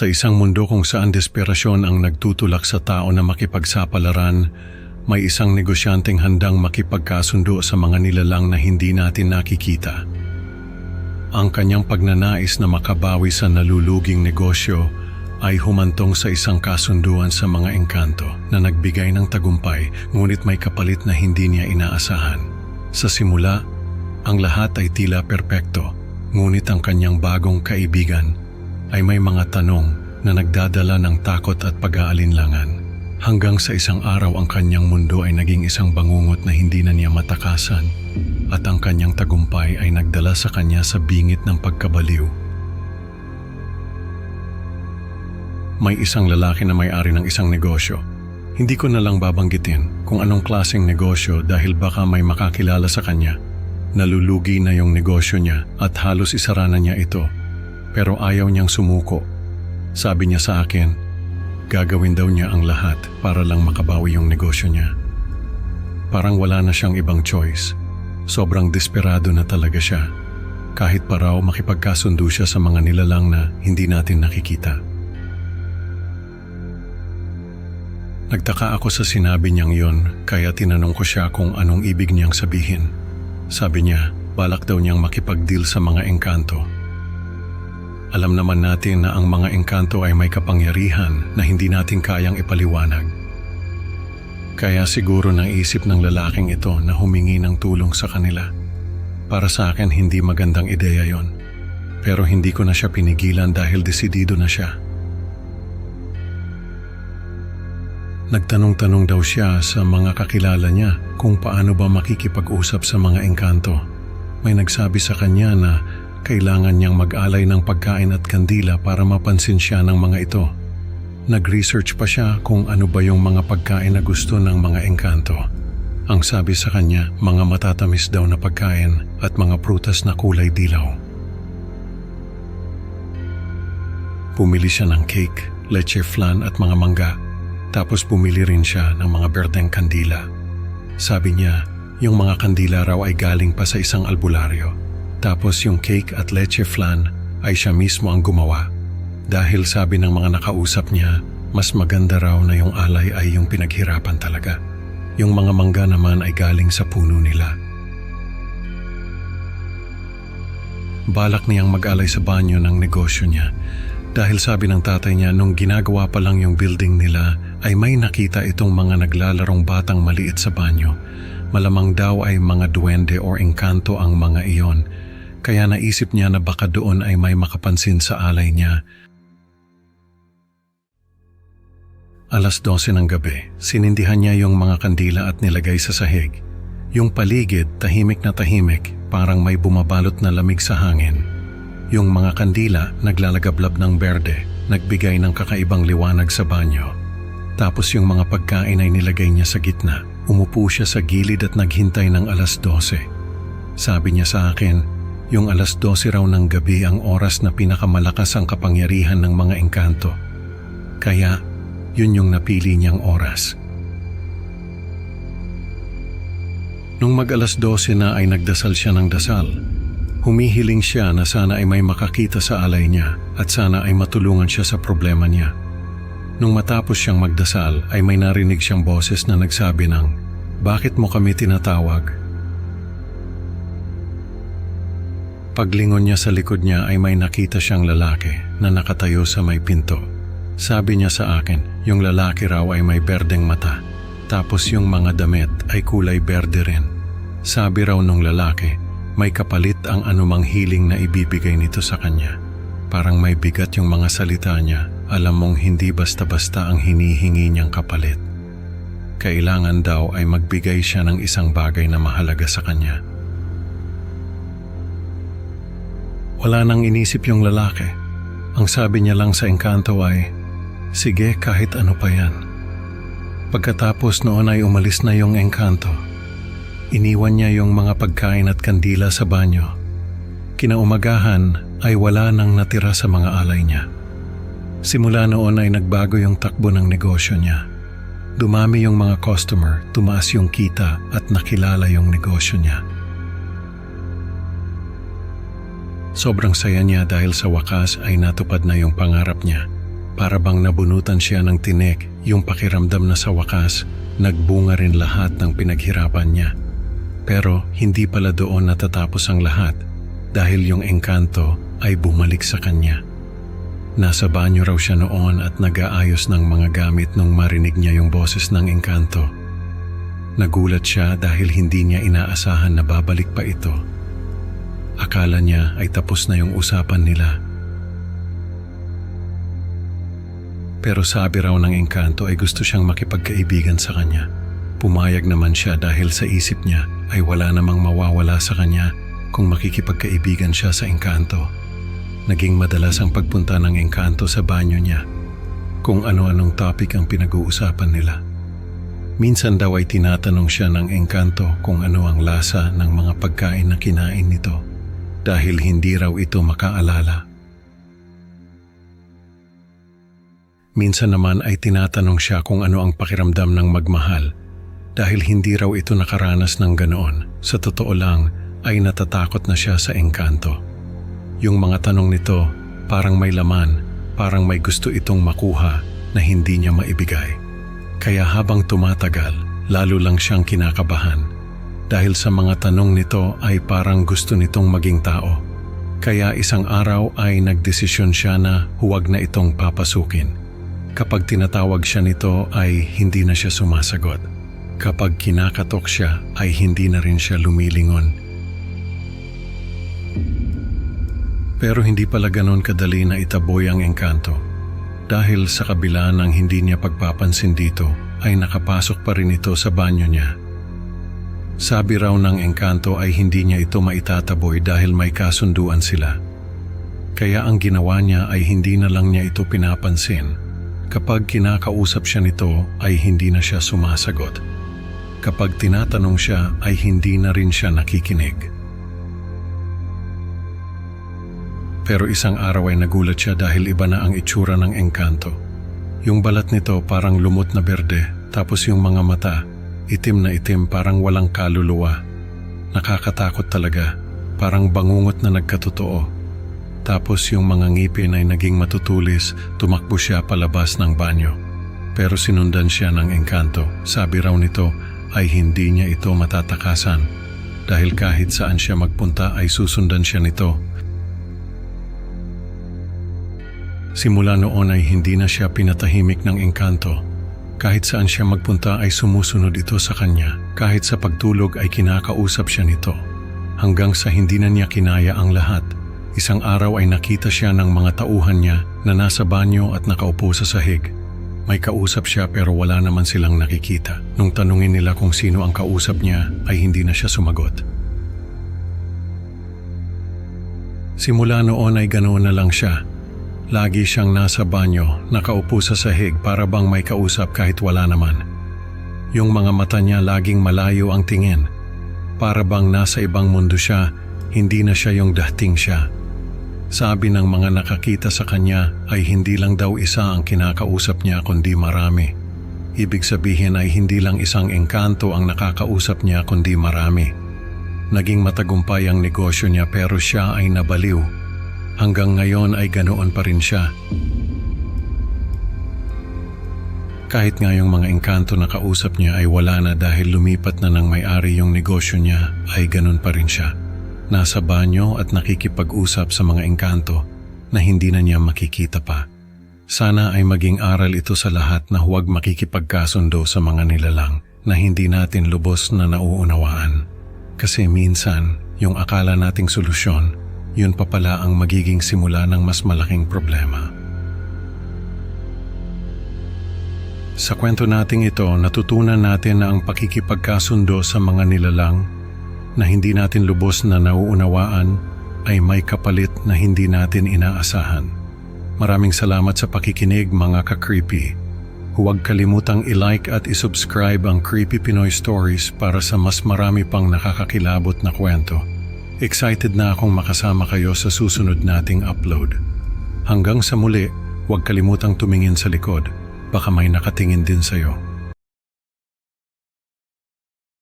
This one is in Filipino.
Sa isang mundo kung saan desperasyon ang nagtutulak sa tao na makipagsapalaran, may isang negosyanteng handang makipagkasundo sa mga nilalang na hindi natin nakikita. Ang kanyang pagnanais na makabawi sa naluluging negosyo ay humantong sa isang kasunduan sa mga engkanto na nagbigay ng tagumpay ngunit may kapalit na hindi niya inaasahan. Sa simula, ang lahat ay tila perpekto ngunit ang kanyang bagong kaibigan ay may mga tanong na nagdadala ng takot at pag-aalinlangan. Hanggang sa isang araw ang kanyang mundo ay naging isang bangungot na hindi na niya matakasan at ang kanyang tagumpay ay nagdala sa kanya sa bingit ng pagkabaliw. May isang lalaki na may-ari ng isang negosyo. Hindi ko na lang babanggitin kung anong klaseng negosyo dahil baka may makakilala sa kanya. Nalulugi na yung negosyo niya at halos isara na niya ito. Pero ayaw niyang sumuko. Sabi niya sa akin, gagawin daw niya ang lahat para lang makabawi yung negosyo niya. Parang wala na siyang ibang choice. Sobrang desperado na talaga siya. Kahit pa raw makipagkasundo siya sa mga nilalang na hindi natin nakikita. Nagtaka ako sa sinabi niyang yon kaya tinanong ko siya kung anong ibig niyang sabihin. Sabi niya, balak daw niyang makipag-deal sa mga engkanto. Alam naman natin na ang mga engkanto ay may kapangyarihan na hindi natin kayang ipaliwanag. Kaya siguro naisip ng lalaking ito na humingi ng tulong sa kanila. Para sa akin hindi magandang ideya yon. Pero hindi ko na siya pinigilan dahil desidido na siya. Nagtanong-tanong daw siya sa mga kakilala niya kung paano ba makikipag-usap sa mga engkanto. May nagsabi sa kanya na kailangan niyang mag-alay ng pagkain at kandila para mapansin siya ng mga ito. Nag-research pa siya kung ano ba yung mga pagkain na gusto ng mga engkanto. Ang sabi sa kanya, mga matatamis daw na pagkain at mga prutas na kulay dilaw. Pumili siya ng cake, leche flan at mga mangga tapos bumili rin siya ng mga berdeng kandila. Sabi niya, yung mga kandila raw ay galing pa sa isang albularyo. Tapos yung cake at leche flan ay siya mismo ang gumawa. Dahil sabi ng mga nakausap niya, mas maganda raw na yung alay ay yung pinaghirapan talaga. Yung mga mangga naman ay galing sa puno nila. Balak niyang mag-alay sa banyo ng negosyo niya dahil sabi ng tatay niya nung ginagawa pa lang yung building nila ay may nakita itong mga naglalarong batang maliit sa banyo. Malamang daw ay mga duwende or engkanto ang mga iyon. Kaya naisip niya na baka doon ay may makapansin sa alay niya. Alas 12 ng gabi, sinindihan niya yung mga kandila at nilagay sa sahig. Yung paligid, tahimik na tahimik, parang may bumabalot na lamig sa hangin. Yung mga kandila naglalagablab ng berde, nagbigay ng kakaibang liwanag sa banyo. Tapos yung mga pagkain ay nilagay niya sa gitna. Umupo siya sa gilid at naghintay ng alas 12. Sabi niya sa akin, yung alas 12 raw ng gabi ang oras na pinakamalakas ang kapangyarihan ng mga engkanto. Kaya, yun yung napili niyang oras. Nung mag alas 12 na ay nagdasal siya ng dasal. Humihiling siya na sana ay may makakita sa alay niya at sana ay matulungan siya sa problema niya. Nung matapos siyang magdasal ay may narinig siyang boses na nagsabi ng, Bakit mo kami tinatawag? Paglingon niya sa likod niya ay may nakita siyang lalaki na nakatayo sa may pinto. Sabi niya sa akin, yung lalaki raw ay may berdeng mata. Tapos yung mga damit ay kulay berde rin. Sabi raw nung lalaki, may kapalit ang anumang hiling na ibibigay nito sa kanya. Parang may bigat yung mga salita niya, alam mong hindi basta-basta ang hinihingi niyang kapalit. Kailangan daw ay magbigay siya ng isang bagay na mahalaga sa kanya. Wala nang inisip yung lalaki. Ang sabi niya lang sa engkanto ay, Sige kahit ano pa yan. Pagkatapos noon ay umalis na yung engkanto. Iniwan niya yung mga pagkain at kandila sa banyo. Kinaumagahan ay wala nang natira sa mga alay niya. Simula noon ay nagbago yung takbo ng negosyo niya. Dumami yung mga customer, tumaas yung kita at nakilala yung negosyo niya. Sobrang saya niya dahil sa wakas ay natupad na yung pangarap niya. para bang nabunutan siya ng tinik yung pakiramdam na sa wakas, nagbunga rin lahat ng pinaghirapan niya. Pero hindi pala doon natatapos ang lahat dahil yung engkanto ay bumalik sa kanya. Nasa banyo raw siya noon at nag-aayos ng mga gamit nung marinig niya yung boses ng engkanto. Nagulat siya dahil hindi niya inaasahan na babalik pa ito. Akala niya ay tapos na yung usapan nila. Pero sabi raw ng engkanto ay gusto siyang makipagkaibigan sa kanya. Pumayag naman siya dahil sa isip niya ay wala namang mawawala sa kanya kung makikipagkaibigan siya sa engkanto. Naging madalas ang pagpunta ng engkanto sa banyo niya kung ano-anong topic ang pinag-uusapan nila. Minsan daw ay tinatanong siya ng engkanto kung ano ang lasa ng mga pagkain na kinain nito dahil hindi raw ito makaalala. Minsan naman ay tinatanong siya kung ano ang pakiramdam ng magmahal dahil hindi raw ito nakaranas ng ganoon. Sa totoo lang ay natatakot na siya sa engkanto. Yung mga tanong nito parang may laman, parang may gusto itong makuha na hindi niya maibigay. Kaya habang tumatagal, lalo lang siyang kinakabahan. Dahil sa mga tanong nito ay parang gusto nitong maging tao. Kaya isang araw ay nagdesisyon siya na huwag na itong papasukin. Kapag tinatawag siya nito ay hindi na siya sumasagot. Kapag kinakatok siya ay hindi na rin siya lumilingon. Pero hindi pala ganon kadali na itaboy ang engkanto. Dahil sa kabila ng hindi niya pagpapansin dito ay nakapasok pa rin ito sa banyo niya. Sabi raw ng engkanto ay hindi niya ito maitataboy dahil may kasunduan sila. Kaya ang ginawa niya ay hindi na lang niya ito pinapansin. Kapag kinakausap siya nito ay hindi na siya sumasagot. Kapag tinatanong siya ay hindi na rin siya nakikinig. Pero isang araw ay nagulat siya dahil iba na ang itsura ng engkanto. Yung balat nito parang lumot na berde tapos yung mga mata itim na itim parang walang kaluluwa. Nakakatakot talaga, parang bangungot na nagkatotoo. Tapos yung mga ngipin ay naging matutulis, tumakbo siya palabas ng banyo. Pero sinundan siya ng engkanto. Sabi raw nito ay hindi niya ito matatakasan dahil kahit saan siya magpunta ay susundan siya nito. Simula noon ay hindi na siya pinatahimik ng engkanto. Kahit saan siya magpunta ay sumusunod ito sa kanya. Kahit sa pagtulog ay kinakausap siya nito. Hanggang sa hindi na niya kinaya ang lahat. Isang araw ay nakita siya ng mga tauhan niya na nasa banyo at nakaupo sa sahig. May kausap siya pero wala naman silang nakikita. Nung tanungin nila kung sino ang kausap niya ay hindi na siya sumagot. Simula noon ay ganoon na lang siya. Lagi siyang nasa banyo, nakaupo sa sahig para bang may kausap kahit wala naman. Yung mga mata niya laging malayo ang tingin. Para bang nasa ibang mundo siya, hindi na siya yung dating siya. Sabi ng mga nakakita sa kanya ay hindi lang daw isa ang kinakausap niya kundi marami. Ibig sabihin ay hindi lang isang engkanto ang nakakausap niya kundi marami. Naging matagumpay ang negosyo niya pero siya ay nabaliw. Hanggang ngayon ay ganoon pa rin siya. Kahit nga yung mga engkanto na kausap niya ay wala na dahil lumipat na ng may-ari yung negosyo niya ay ganun pa rin siya. Nasa banyo at nakikipag-usap sa mga engkanto na hindi na niya makikita pa. Sana ay maging aral ito sa lahat na huwag makikipagkasundo sa mga nilalang na hindi natin lubos na nauunawaan. Kasi minsan, yung akala nating solusyon, yun pa pala ang magiging simula ng mas malaking problema. Sa kwento nating ito, natutunan natin na ang pakikipagkasundo sa mga nilalang na hindi natin lubos na nauunawaan ay may kapalit na hindi natin inaasahan. Maraming salamat sa pakikinig mga ka-creepy. Huwag kalimutang i-like at i-subscribe ang Creepy Pinoy Stories para sa mas marami pang nakakakilabot na kwento. Excited na akong makasama kayo sa susunod nating upload. Hanggang sa muli, huwag kalimutang tumingin sa likod. Baka may nakatingin din sa'yo.